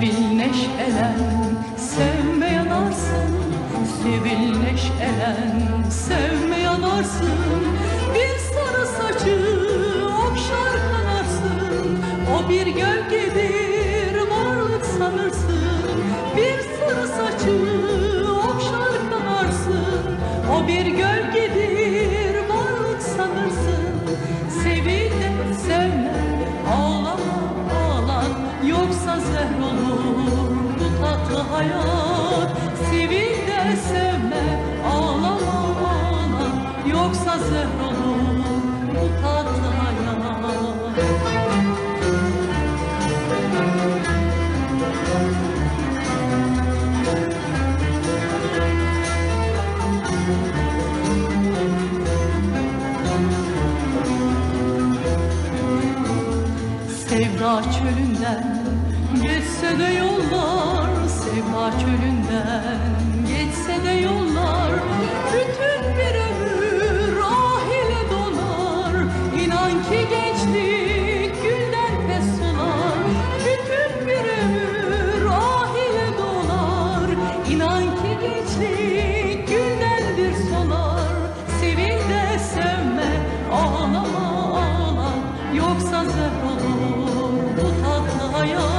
neşelen Sevme yanarsın. Sevil neşelen Sevme yanarsın. Bir sarı saçı okşar kanarsın. O bir gölgedir varlık sanırsın. Bir sarı saçı okşar kanarsın. O bir gölgedir zehr olur bu tatlı hayat. Sevil de sevme ağlama ağlan Yoksa zehr olur bu tatlı hayat. Sevda çölünden Geçse de yollar sevma çölünden Geçse de yollar. Bütün bir ömür ah ile donar. İnan ki gençlik gülden ve sular Bütün bir ömür ah ile donar. İnan ki gençlik gülden bir solar Sevin de sevme ağlama ağla. Yoksa zehir olur bu tatlı hayat.